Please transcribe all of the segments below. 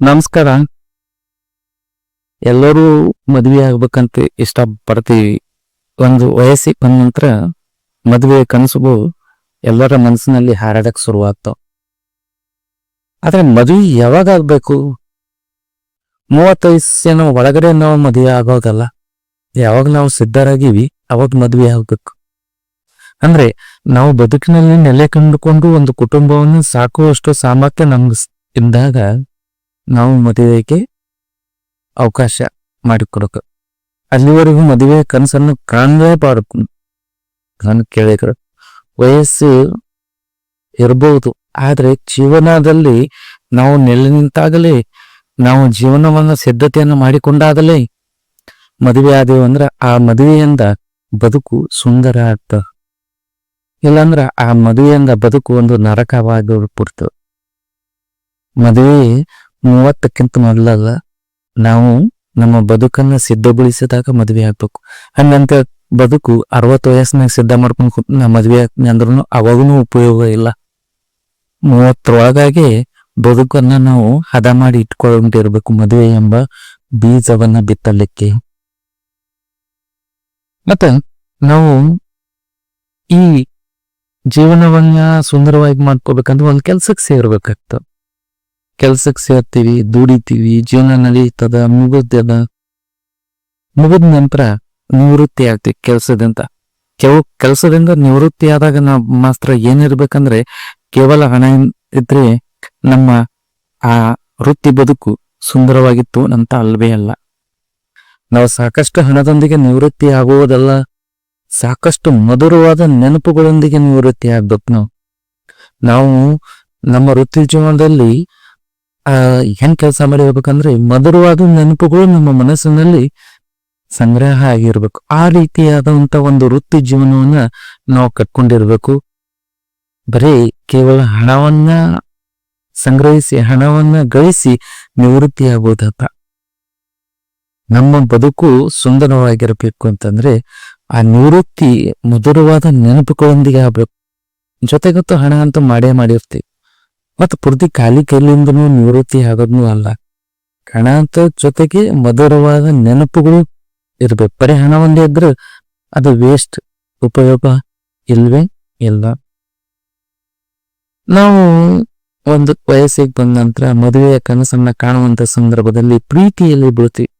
ನಮಸ್ಕಾರ. ಎಲ್ಲರೂ ಮದುವೆ ಆಗ್ಬೇಕಂತ ಇಷ್ಟ ಪಡ್ತೀವಿ ಒಂದು ವಯಸ್ಸಿಗೆ ಬಂದ ನಂತರ ಮದುವೆ ಕನಸುಗಳು ಎಲ್ಲರ ಮನಸ್ಸಿನಲ್ಲಿ ಹಾರಾಡಕ್ ಶುರುವಾಗ್ತಾವ. ಆದ್ರೆ ಮದುವೆ ಯಾವಾಗ ಆಗ್ಬೇಕು? ಮೂವತ್ತು ವಯಸ್ಸಿನ ಒಳಗಡೆ ನಾವು ಮದುವೆ ಆಗೋದಲ್ಲ. ಯಾವಾಗ ನಾವು ಸಿದ್ಧರಾಗಿವಿ ಅವಾಗ ಮದುವೆ ಆಗ್ಬೇಕು. ಅಂದ್ರೆ ನಾವು ಬದುಕಿನಲ್ಲಿ ನೆಲೆ ಕಂಡುಕೊಂಡು ಒಂದು ಕುಟುಂಬವನ್ನು ಸಾಕುವಷ್ಟು ಸಾಮರ್ಥ್ಯ ನಮ್ಗೆ ಇದ್ದಾಗ ನಾವು ಮದುವೆಗೆ ಅವಕಾಶ ಮಾಡಿಕೊಡಕ. ಅಲ್ಲಿವರೆಗೂ ಮದುವೆ ಕನಸನ್ನು ಕಾಣಲೇಬಾರದು. ನಾನು ಕೇಳಿದ್ರು ವಯಸ್ಸು ಇರಬಹುದು ಆದರೆ ಜೀವನದಲ್ಲಿ ನಾವು ನೆಲೆ ನಿಂತಾಗಲೇ, ನಾವು ಜೀವನವನ್ನ ಸಿದ್ಧತೆಯನ್ನು ಮಾಡಿಕೊಂಡಾಗಲೇ ಮದುವೆ ಆದೇವು ಅಂದ್ರೆ ಆ ಮದುವೆಯಿಂದ ಬದುಕು ಸುಂದರ ಆಗ್ತ ಇಲ್ಲಾಂದ್ರ ಆ ಮದುವೆಯಿಂದ ಬದುಕು ಒಂದು ನರಕವಾಗಿ ಬಿಡ್ತು ಮದುವೆ ಮೂವತ್ತಕ್ಕಿಂತ ಮೊದಲಲ್ಲ, ನಾವು ನಮ್ಮ ಬದುಕನ್ನ ಸಿದ್ಧಗೊಳಿಸಿದಾಗ ಮದುವೆ ಆಗ್ಬೇಕು. ಹಂಗಂತ ಬದುಕು ಅರವತ್ತು ವಯಸ್ಸಿನಾಗ ಸಿದ್ಧ ಮಾಡ್ಕೊಂಡು ಕೂತ್ ನಾ ಮದ್ವೆ ಆಗ್ತೀನಿ ಅಂದ್ರೂ ಅವಾಗೂ ಉಪಯೋಗ ಇಲ್ಲ. ಮೂವತ್ತರೊಳಗಾಗಿ ಬದುಕನ್ನ ನಾವು ಹದ ಮಾಡಿ ಇಟ್ಕೊಂಡಿರ್ಬೇಕು ಮದುವೆ ಎಂಬ ಬೀಜವನ್ನ ಬಿತ್ತಲಿಕ್ಕೆ. ಮತ್ತೆ ನಾವು ಈ ಜೀವನವನ್ನ ಸುಂದರವಾಗಿ ಮಾಡ್ಕೋಬೇಕಂದ್ರೆ ಒಂದ್ ಕೆಲ್ಸಕ್ಕೆ ಸೇರ್ಬೇಕಾಗ್ತದೆ. ಕೆಲ್ಸಕ್ಕೆ ಸೇರ್ತೀವಿ, ದುಡಿತೀವಿ ಜೀವನ ನಡೀತದ ಮುಗುದದ ಮುಗಿದ ನಂತರ ನಿವೃತ್ತಿ ಆಗ್ತೀವಿ ಕೆಲಸದಿಂದ. ಕೆಲವು ಕೆಲಸದಿಂದ ನಿವೃತ್ತಿ ಆದಾಗ ನಾವು ಮಾತ್ರ ಏನಿರ್ಬೇಕಂದ್ರೆ ಕೇವಲ ಹಣ ಇದ್ರೆ ನಮ್ಮ ಆ ವೃತ್ತಿ ಬದುಕು ಸುಂದರವಾಗಿತ್ತು ಅಂತ ಅಲ್ವೇ ಅಲ್ಲ. ನಾವು ಸಾಕಷ್ಟು ಹಣದೊಂದಿಗೆ ನಿವೃತ್ತಿ ಆಗುವುದಲ್ಲ, ಸಾಕಷ್ಟು ಮಧುರವಾದ ನೆನಪುಗಳೊಂದಿಗೆ ನಿವೃತ್ತಿ ಆಗ್ಬೇಕು ನಾವು. ನಾವು ನಮ್ಮ ವೃತ್ತಿ ಜೀವನದಲ್ಲಿ ಆ ಹೆಂಗ್ ಕೆಲಸ ಮಾಡಿರ್ಬೇಕಂದ್ರೆ ಮಧುರವಾದ ನೆನಪುಗಳು ನಮ್ಮ ಮನಸ್ಸಿನಲ್ಲಿ ಸಂಗ್ರಹ ಆಗಿರ್ಬೇಕು. ಆ ರೀತಿಯಾದಂತ ಒಂದು ವೃತ್ತಿ ಜೀವನವನ್ನ ನಾವು ಕಟ್ಕೊಂಡಿರ್ಬೇಕು. ಬರೀ ಕೇವಲ ಹಣವನ್ನ ಸಂಗ್ರಹಿಸಿ, ಹಣವನ್ನ ಗಳಿಸಿ ನಿವೃತ್ತಿ ಆಗೋದಲ್ಲ ನಮ್ಮ ಬದುಕು ಸುಂದರವಾಗಿರಬೇಕು ಅಂತಂದ್ರೆ ಆ ನಿವೃತ್ತಿ ಮಧುರವಾದ ನೆನಪುಗಳೊಂದಿಗೆ ಆಗ್ಬೇಕು. ಜೊತೆಗತ್ತು ಹಣ ಅಂತ ಮಾಡೇ ಮಾಡಿರ್ತೀವಿ. ಮತ್ತು ಪೂರ್ತಿ ಖಾಲಿ ಕೈಲಿಂದನೂ ನಿವೃತ್ತಿ ಆಗೋದ್ನು ಅಲ್ಲ. ಕಣಾಂತ ಜೊತೆಗೆ ಮಧುರವಾದ ನೆನಪುಗಳು ಇರ್ಬೇಕು ಬರೀ ಹಣ ಒಂದೇ ಇದ್ರೆ ಅದು ವೇಸ್ಟ್ ಉಪಯೋಗ ಇಲ್ವೇ ಇಲ್ಲ. ನಾವು ಒಂದು ವಯಸ್ಸಿಗೆ ಬಂದ ನಂತರ ಮದುವೆಯ ಕನಸನ್ನ ಕಾಣುವಂತ ಸಂದರ್ಭದಲ್ಲಿ ಪ್ರೀತಿಯಲ್ಲಿ ಬೀಳ್ತೀವಿ.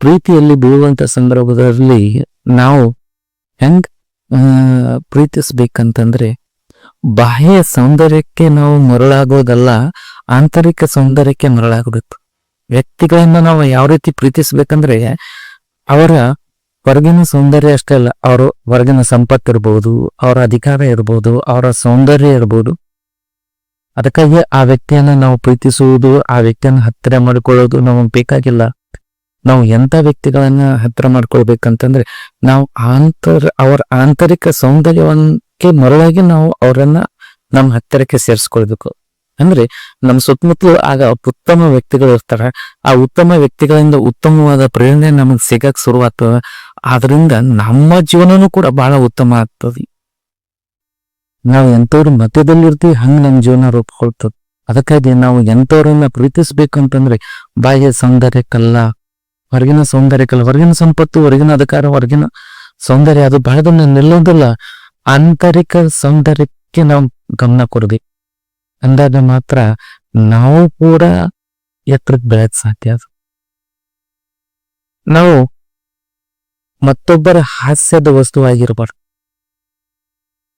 ಪ್ರೀತಿಯಲ್ಲಿ ಬೀಳುವಂತ ಸಂದರ್ಭದಲ್ಲಿ ನಾವು ಹೆಂಗ್ ಪ್ರೀತಿಸ್ಬೇಕಂತಂದ್ರೆ ಬಾಹ್ಯ ಸೌಂದರ್ಯಕ್ಕೆ ನಾವು ಮರಳಾಗೋದಲ್ಲ, ಆಂತರಿಕ ಸೌಂದರ್ಯಕ್ಕೆ ಮರಳಾಗಬೇಕು ವ್ಯಕ್ತಿಗಳನ್ನ ನಾವು ಯಾವ ರೀತಿ ಪ್ರೀತಿಸ್ಬೇಕಂದ್ರೆ, ಅವರ ಹೊರಗಿನ ಸೌಂದರ್ಯ ಅಷ್ಟೇ ಅಲ್ಲ, ಅವರ ಹೊರಗಿನ ಸಂಪತ್ತು ಇರ್ಬೋದು, ಅವರ ಅಧಿಕಾರ ಇರ್ಬೋದು, ಅವರ ಸೌಂದರ್ಯ ಇರ್ಬೋದು. ಅದಕ್ಕಾಗಿ ಆ ವ್ಯಕ್ತಿಯನ್ನ ನಾವು ಪ್ರೀತಿಸುವುದು, ಆ ವ್ಯಕ್ತಿಯನ್ನ ಹತ್ತಿರ ಮಾಡಿಕೊಳ್ಳೋದು ನಮಗೆ ಬೇಕಾಗಿಲ್ಲ. ನಾವು ಎಂತ ವ್ಯಕ್ತಿಗಳನ್ನ ಹತ್ತಿರ ಮಾಡ್ಕೊಳ್ಬೇಕಂತಂದ್ರೆ, ನಾವು ಆಂತರ, ಅವರ ಆಂತರಿಕ ಸೌಂದರ್ಯವಕ್ಕೆ ಮರಳಾಗಿ ನಾವು ಅವರನ್ನ ನಮ್ಮ ಹತ್ತಿರಕ್ಕೆ ಸೇರಿಸ್ಕೊಳ್ಬೇಕು. ಅಂದ್ರೆ ನಮ್ಮ ಸುತ್ತಮುತ್ತಲು ಆಗ ಉತ್ತಮ ವ್ಯಕ್ತಿಗಳು ಇರ್ತಾರ. ಆ ಉತ್ತಮ ವ್ಯಕ್ತಿಗಳಿಂದ ಉತ್ತಮವಾದ ಪ್ರೇರಣೆ ನಮಗ್ ಸಿಗಕ್ ಶುರುವಾಗ್ತದ. ಆದ್ರಿಂದ ನಮ್ಮ ಜೀವನನೂ ಕೂಡ ಬಹಳ ಉತ್ತಮ ಆಗ್ತದೆ. ನಾವು ಎಂತವ್ರ ಮಧ್ಯದಲ್ಲಿ ಇರ್ತೀವಿ ಹಂಗ ನಮ್ಮ ಜೀವನ ರೂಪುಕೊಳ್ತದ ಅದಕ್ಕಾಗಿ ನಾವು ಎಂತವ್ರನ್ನ ಪ್ರೀತಿಸ್ಬೇಕು ಅಂತಂದ್ರೆ ಬಾಹ್ಯ ಸೌಂದರ್ಯಕ್ಕಲ್ಲ ಹೊರಗಿನ ಸೌಂದರ್ಯಕ್ಕಲ್ಲ ಹೊರಗಿನ ಸಂಪತ್ತು, ಹೊರಗಿನ ಅಧಿಕಾರ, ಹೊರಗಿನ ಸೌಂದರ್ಯ, ಅದು ಬಹಳ ದಿನ ನಿಲ್ಲೋದಿಲ್ಲ. ಆಂತರಿಕ ಸೌಂದರ್ಯಕ್ಕೆ ನಾವು ಗಮನ ಕೊಡ್ಬೇಕು ಅಂದಾಗ ಮಾತ್ರ ನಾವು ಕೂಡ ಎತ್ತರಕ್ಕೆ ಬೆಳೆಯಕ್ ಸಾಧ್ಯ ಅದು. ನಾವು ಮತ್ತೊಬ್ಬರ ಹಾಸ್ಯದ ವಸ್ತುವಾಗಿರಬಾರ್ದು.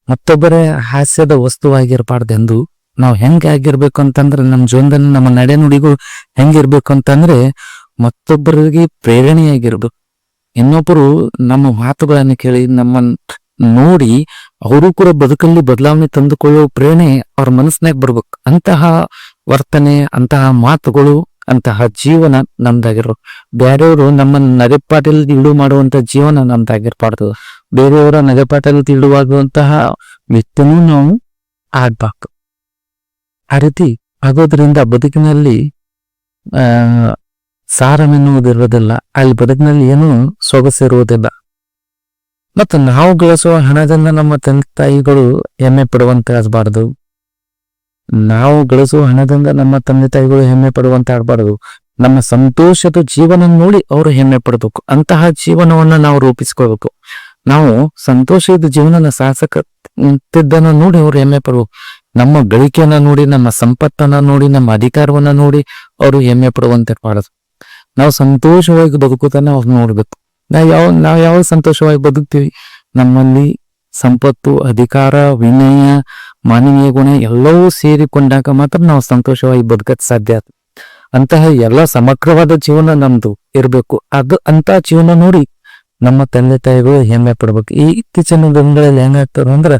ಮತ್ತೊಬ್ಬರ ಹಾಸ್ಯದ ವಸ್ತುವಾಗಿರಬಾರ್ದೆಂದು ನಾವು ಹೆಂಗೆ ಆಗಿರ್ಬೇಕು ಅಂತಂದ್ರೆ ನಮ್ಮ ಜೀವನದಲ್ಲಿ ನಮ್ಮ ನಡೆನುಡಿಗಳು ಹೆಂಗಿರ್ಬೇಕು ಅಂತಂದ್ರೆ ಮತ್ತೊಬ್ಬರಿಗೆ ಪ್ರೇರಣೆಯಾಗಿರ್ಬೇಕು. ಇನ್ನೊಬ್ಬರು ನಮ್ಮ ಮಾತುಗಳನ್ನು ಕೇಳಿ ನಮ್ಮನ್ನ ನೋಡಿ ಅವರು ಕೂಡ ಬದುಕಲ್ಲಿ ಬದಲಾವಣೆ ತಂದುಕೊಳ್ಳೋ ಪ್ರೇರಣೆ ಅವ್ರ ಮನಸ್ಸಿನಾಗ ಬರ್ಬೇಕು. ಅಂತಹ ವರ್ತನೆ, ಅಂತಹ ಮಾತುಗಳು, ಅಂತಹ ಜೀವನ ನಮ್ದಾಗಿರೋ. ಬೇರೆಯವರು ನಮ್ಮ ನಗೆಪಾಟಲ್ಲಿ ಇಡು ಮಾಡುವಂತ ಜೀವನ ನಮ್ದಾಗಿರ್ಬಾರ್ದು. ಬೇರೆಯವರ ನಗೆಪಾಟಲ್ಲಿ ತಿಳುವಾಗುವಂತಹ ವ್ಯಕ್ತಿನೂ ನಾವು ಆಗ್ಬೇಕು ಆ ರೀತಿ ಆಗೋದ್ರಿಂದ ಬದುಕಿನಲ್ಲಿ, ಆ ಸಾರವೆನ್ನುವುದಿರೋದಿಲ್ಲ ಅಲ್ಲಿ ಬದುಕಿನಲ್ಲಿ ಏನೂ ಸೊಗಸಿರುವುದಿಲ್ಲ. ಮತ್ತು ನಾವು ಗಳಿಸುವ ಹಣದಿಂದ ನಮ್ಮ ತಂದೆ ತಾಯಿಗಳು ಹೆಮ್ಮೆ ಪಡುವಂತೆ ಆಗಬಾರ್ದು. ನಾವು ಗಳಿಸುವ ಹಣದಿಂದ ನಮ್ಮ ತಂದೆ ತಾಯಿಗಳು ಹೆಮ್ಮೆ ಪಡುವಂತೆ ಆಗಬಾರ್ದು. ನಮ್ಮ ಸಂತೋಷದ ಜೀವನ ನೋಡಿ ಅವರು ಹೆಮ್ಮೆ ಪಡಬೇಕು. ಅಂತಹ ಜೀವನವನ್ನ ನಾವು ರೂಪಿಸ್ಕೋಬೇಕು ನಾವು ಸಂತೋಷದ ಜೀವನನ ಸಾಸಕತ್ತಿದ್ದನ್ನ ನೋಡಿ ಅವ್ರು ಹೆಮ್ಮೆ ಪಡಬೇಕು. ನಮ್ಮ ಗಳಿಕೆಯನ್ನ ನೋಡಿ, ನಮ್ಮ ಸಂಪತ್ತನ್ನ ನೋಡಿ, ನಮ್ಮ ಅಧಿಕಾರವನ್ನ ನೋಡಿ ಅವರು ಹೆಮ್ಮೆ ಪಡುವಂತೆ ಮಾಡೋದು ನಾವು ಸಂತೋಷವಾಗಿ ಬದುಕುದನ್ನ ಅವ್ರು ನೋಡ್ಬೇಕು. ನಾವ್ ಯಾವ ನಾವ್ ಯಾವ ಸಂತೋಷವಾಗಿ ಬದುಕ್ತೀವಿ? ನಮ್ಮಲ್ಲಿ ಸಂಪತ್ತು, ಅಧಿಕಾರ, ವಿನಯ, ಮಾನವೀಯ ಗುಣ ಎಲ್ಲವೂ ಸೇರಿಕೊಂಡಾಗ ಮಾತ್ರ ನಾವು ಸಂತೋಷವಾಗಿ ಬದುಕಕ್ಕೆ ಸಾಧ್ಯ ಅಂತಹ ಎಲ್ಲ ಸಮಗ್ರವಾದ ಜೀವನ ನಮ್ದು ಇರಬೇಕು. ಅದು ಅಂತ ಜೀವನ ನೋಡಿ ನಮ್ಮ ತಂದೆ ತಾಯಿಗಳು ಹೆಮ್ಮೆ ಪಡ್ಬೇಕು. ಈ ಇತ್ತೀಚಿನ ದಿನಗಳಲ್ಲಿ ಹೆಂಗಾಗ್ತಾರ ಅಂದ್ರ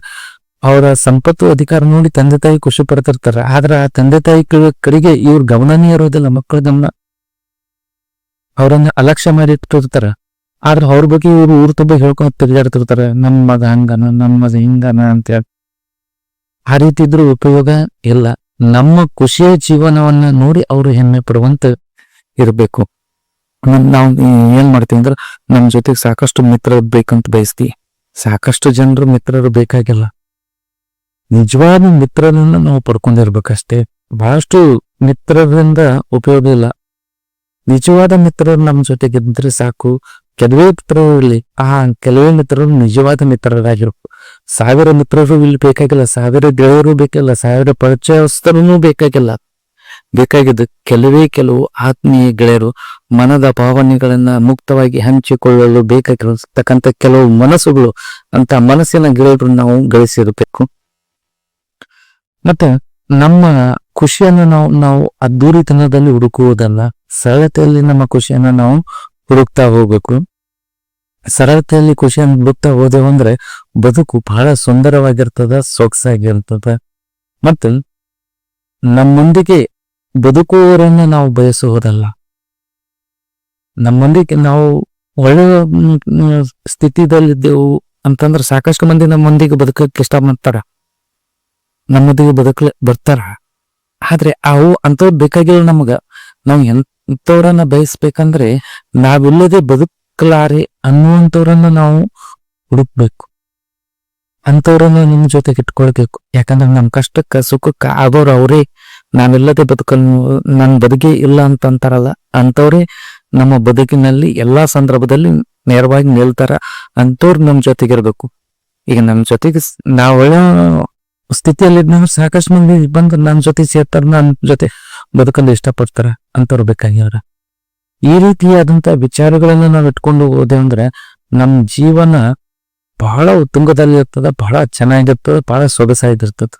ಅವರ ಸಂಪತ್ತು, ಅಧಿಕಾರ ನೋಡಿ ತಂದೆ ತಾಯಿ ಖುಷಿ ಪಡ್ತಿರ್ತಾರ. ಆದ್ರ ಆ ತಂದೆ ತಾಯಿ ಕಡೆಗೆ ಇವ್ರ ಗಮನನೇ ಇರೋದಿಲ್ಲ ಮಕ್ಕಳ ಗಮನ. ಅವರನ್ನ ಅಲಕ್ಷ್ಯ ಮಾಡಿ ಇಟ್ಟಿರ್ತಾರ. ಆದ್ರ ಅವ್ರ ಬಗ್ಗೆ ಇವ್ರು ಊರ್ ತುಂಬ ಹೇಳ್ಕೊಂತ ತಿರ್ಗಾಡ್ತಿರ್ತಾರ. ನನ್ ಮಗ ಹಂಗನ, ನನ್ ಮಗ ಹಿಂಗನ ಅಂತ ಹೇಳಿ. ಆ ರೀತಿ ಇದ್ರ ಉಪಯೋಗ ಇಲ್ಲ. ನಮ್ಮ ಖುಷಿಯ ಜೀವನವನ್ನ ನೋಡಿ ಅವರು ಹೆಮ್ಮೆ ಪಡುವಂತ ಇರಬೇಕು. ನಾವು ಏನ್ ಮಾಡ್ತೀವಿ ಅಂದ್ರೆ ನಮ್ಮ ಜೊತೆಗೆ ಸಾಕಷ್ಟು ಮಿತ್ರರು ಬೇಕಂತ ಬಯಸ್ತೀವಿ. ಸಾಕಷ್ಟು ಜನರು ಮಿತ್ರರು ಬೇಕಾಗಿಲ್ಲ. ನಿಜವಾದ ಮಿತ್ರರನ್ನ ನಾವು ಪಡ್ಕೊಂಡಿರ್ಬೇಕಷ್ಟೇ. ಬಹಳಷ್ಟು ಮಿತ್ರರಿಂದ ಉಪಯೋಗ ಇಲ್ಲ. ನಿಜವಾದ ಮಿತ್ರರು ನಮ್ ಜೊತೆಗಿದ್ರೆ ಸಾಕು. ಕೆಲವೇ ಮಿತ್ರರು ಇರಲಿ ಆ ಕೆಲವೇ ಮಿತ್ರರು ನಿಜವಾದ ಮಿತ್ರರಾಗಿರ್ಬೇಕು. ಸಾವಿರ ಮಿತ್ರರು ಇಲ್ಲಿ ಬೇಕಾಗಿಲ್ಲ, ಸಾವಿರ ಗೆಳೆಯರು ಬೇಕಾಗಿಲ್ಲ, ಸಾವಿರ ಪರಿಚಯಸ್ಥರೂ ಬೇಕಾಗಿಲ್ಲ. ಬೇಕಾಗಿದ್ದು ಕೆಲವೇ ಕೆಲವು ಆತ್ಮೀಯ ಗೆಳೆಯರು ಮನದ ಭಾವನೆಗಳನ್ನ ಮುಕ್ತವಾಗಿ ಹಂಚಿಕೊಳ್ಳಲು ಬೇಕಾಗಿರತಕ್ಕಂಥ ಕೆಲವು ಮನಸ್ಸುಗಳು, ಅಂತ ಮನಸ್ಸಿನ ಗೆಳೆಯರು ನಾವು ಗಳಿಸಿರಬೇಕು. ಮತ್ತೆ ನಮ್ಮ ಖುಷಿಯನ್ನು ನಾವು ನಾವು ಅದ್ದೂರಿತನದಲ್ಲಿ ಹುಡುಕುವುದಲ್ಲ, ಸರಳತೆಯಲ್ಲಿ ನಮ್ಮ ಖುಷಿಯನ್ನ ನಾವು ಹುಡುಕ್ತಾ ಹೋಗ್ಬೇಕು. ಸರಳತೆಯಲ್ಲಿ ಖುಷಿಯನ್ನು ಹುಡುಕ್ತಾ ಹೋದೆವು ಅಂದ್ರೆ ಬದುಕು ಬಹಳ ಸುಂದರವಾಗಿರ್ತದ, ಸೊಗಸಾಗಿರ್ತದ. ಮತ್ತು ನಮ್ಮೊಂದಿಗೆ ಬದುಕುವವರನ್ನ ನಾವು ಬಯಸುವುದಲ್ಲ. ನಮ್ಮೊಂದಿಗೆ ನಾವು ಒಳ್ಳೆಯ ಸ್ಥಿತಿದಲ್ಲಿದ್ದೆವು ಅಂತಂದ್ರೆ ಸಾಕಷ್ಟು ಮಂದಿ ನಮ್ಮೊಂದಿಗೆ ಬದುಕಕ್ಕೆ ಇಷ್ಟ ಮಾಡ್ತಾರ ನಮ್ಮೊಂದಿಗೆ ಬದುಕಲು ಬರ್ತಾರ. ಆದ್ರೆ ಅವು ಅಂತವ್ ಬೇಕಾಗಿಲ್ಲ ನಮಗ. ನಾವು ಎಂಥವ್ರನ್ನ ಬಯಸ್ಬೇಕಂದ್ರೆ ನಾವಿಲ್ಲದೆ ಬದುಕಲಾರೆ ಅನ್ನುವಂಥವ್ರನ್ನ ನಾವು ಹುಡುಕ್ಬೇಕು. ಅಂಥವ್ರನ್ನ ನಿಮ್ ಜೊತೆಗೆ ಇಟ್ಕೊಳ್ಬೇಕು. ಯಾಕಂದ್ರೆ ನಮ್ ಕಷ್ಟಕ್ಕ ಸುಖಕ್ಕ ಆಗೋರು ಅವರೇ. ನಾವಿಲ್ಲದೆ ಬದುಕನ್ನು ನನ್ ಬದುಕೇ ಇಲ್ಲ ಅಂತ ಅಂತಾರಲ್ಲ ಅಂಥವ್ರೇ ನಮ್ಮ ಬದುಕಿನಲ್ಲಿ ಎಲ್ಲಾ ಸಂದರ್ಭದಲ್ಲಿ ನೇರವಾಗಿ ನಿಲ್ತಾರ. ಅಂಥವ್ರು ನಮ್ ಜೊತೆಗಿರ್ಬೇಕು. ಈಗ ನಮ್ಮ ಜೊತೆಗೆ ಸ್- ನಾವ್ ಒಳ್ಳೆ ಸ್ಥಿತಿಯಲ್ಲಿ ಸಾಕಷ್ಟು ಮಂದಿ ಬಂದು ನನ್ನ ಜೊತೆ ಸೇರ್ತಾರ ನನ್ನ ಜೊತೆ ಬದುಕಲು ಇಷ್ಟಪಡ್ತಾರ ಅಂತವ್ರು ಬೇಕಾಗ್ಯವ್ರ ಈ ರೀತಿಯಾದಂತ ವಿಚಾರಗಳನ್ನ ನಾವು ಇಟ್ಕೊಂಡು ಹೋದೆ ಅಂದ್ರೆ ನಮ್ ಜೀವನ ಬಹಳ ಉತ್ತುಂಗದಲ್ಲಿ ಇರ್ತದ ಬಹಳ ಚೆನ್ನಾಗಿರ್ತದ, ಬಹಳ ಸೊಗಸಾಗಿರ್ತದ.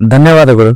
ಧನ್ಯವಾದಗಳು.